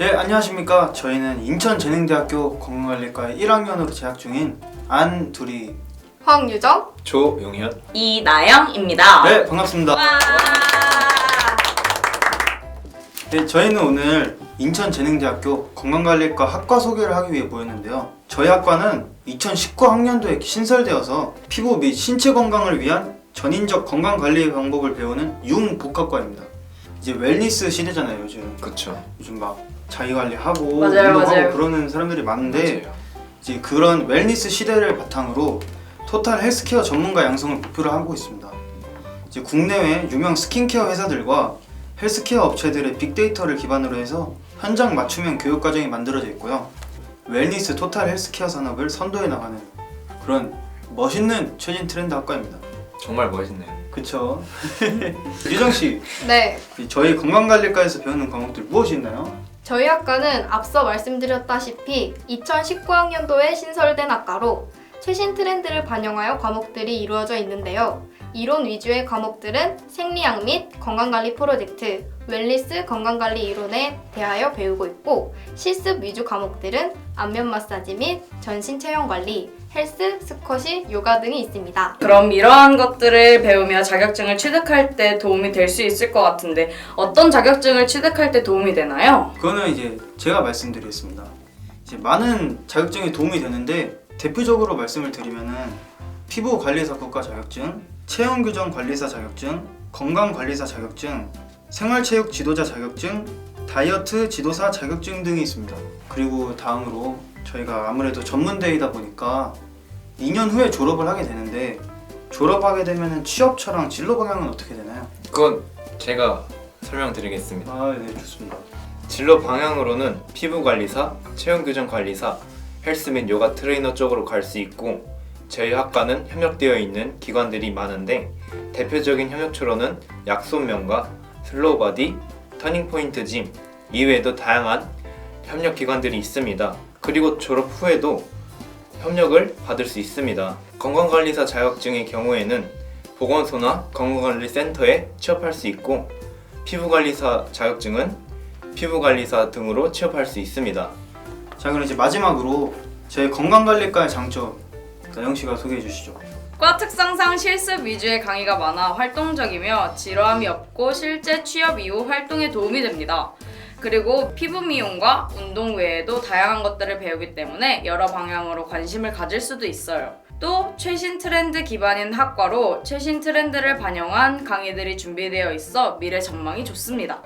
예, 안녕하십니까. 저희는 인천재능대학교 건강관리과 1학년으로 재학 중인 안두리. 황유정. 조용현 이나영입니다. 네, 반갑습니다. 와. 네, 저희는 오늘 인천재능대학교 건강관리과 학과 소개를 하기 위해 모였는데요. 저희 학과는 2019 학년도에 신설되어서 피부 및 신체 건강을 위한 전인적 건강관리 방법을 배우는 융복합과입니다. 이제 웰니스 시대잖아요, 요즘. 그쵸 요즘 막 자기 관리하고 맞아요, 운동하고 맞아요. 그러는 사람들이 많은데 맞아요 이제 그런 웰니스 시대를 바탕으로 토탈 헬스케어 전문가 양성을 목표로 하고 있습니다. 이제 국내외 유명 스킨케어 회사들과 헬스케어 업체들의 빅데이터를 기반으로 해서 현장 맞춤형 교육 과정이 만들어져 있고요. 웰니스 토탈 헬스케어 산업을 선도해 나가는 그런 멋있는 최신 트렌드 학과입니다. 정말 멋있네요 그쵸? 유정 씨, 네. 저희 건강관리과에서 배우는 과목들 무엇이 있나요? 저희 학과는 앞서 말씀드렸다시피 2019학년도에 신설된 학과로 최신 트렌드를 반영하여 과목들이 이루어져 있는데요. 이론 위주의 과목들은 생리학 및 건강관리 프로젝트, 웰리스 건강관리 이론에 대하여 배우고 있고 실습 위주 과목들은 안면 마사지 및 전신 체형 관리, 헬스, 스쿼시, 요가 등이 있습니다. 그럼 이러한 것들을 배우며 자격증을 취득할 때 도움이 될 수 있을 것 같은데 어떤 자격증을 취득할 때 도움이 되나요? 그거는 이제 제가 말씀드리겠습니다. 이제 많은 자격증이 도움이 되는데 대표적으로 말씀을 드리면은 피부 관리사 국가 자격증, 체형 교정 관리사 자격증, 건강 관리사 자격증, 생활체육 지도자 자격증, 다이어트 지도사 자격증 등이 있습니다. 그리고 다음으로 저희가 아무래도 전문대이다 보니까 2년 후에 졸업을 하게 되는데 졸업하게 되면은 취업처랑 진로 방향은 어떻게 되나요? 그건 제가 설명드리겠습니다 아, 네, 좋습니다. 진로 방향으로는 피부관리사, 체형교정관리사, 헬스 및 요가 트레이너 쪽으로 갈 수 있고 저희 학과는 협력되어 있는 기관들이 많은데 대표적인 협력처로는 약손명과 슬로우바디, 터닝포인트 짐 이외에도 다양한 협력 기관들이 있습니다. 그리고 졸업 후에도 협력을 받을 수 있습니다. 건강관리사 자격증의 경우에는 보건소나 건강관리센터에 취업할 수 있고 피부관리사 자격증은 피부관리사 등으로 취업할 수 있습니다. 자 그럼 이제 마지막으로 저희 건강관리과의 장점 나영 씨가 소개해 주시죠. 과 특성상 실습 위주의 강의가 많아 활동적이며 지루함이 없고 실제 취업 이후 활동에 도움이 됩니다. 그리고 피부 미용과 운동 외에도 다양한 것들을 배우기 때문에 여러 방향으로 관심을 가질 수도 있어요. 또 최신 트렌드 기반인 학과로 최신 트렌드를 반영한 강의들이 준비되어 있어 미래 전망이 좋습니다.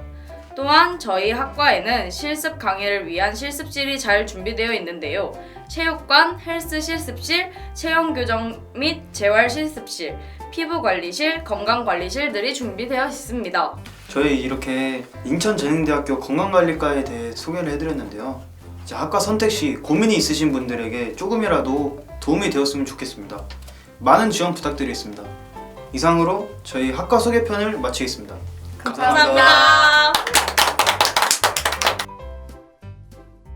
또한 저희 학과에는 실습 강의를 위한 실습실이 잘 준비되어 있는데요. 체육관, 헬스 실습실, 체형 교정 및 재활 실습실, 피부 관리실, 건강 관리실들이 준비되어 있습니다. 저희 이렇게 인천재능대학교 건강관리과에 대해 소개를 해드렸는데요. 이제 학과 선택 시 고민이 있으신 분들에게 조금이라도 도움이 되었으면 좋겠습니다. 많은 지원 부탁드리겠습니다. 이상으로 저희 학과 소개편을 마치겠습니다 감사합니다.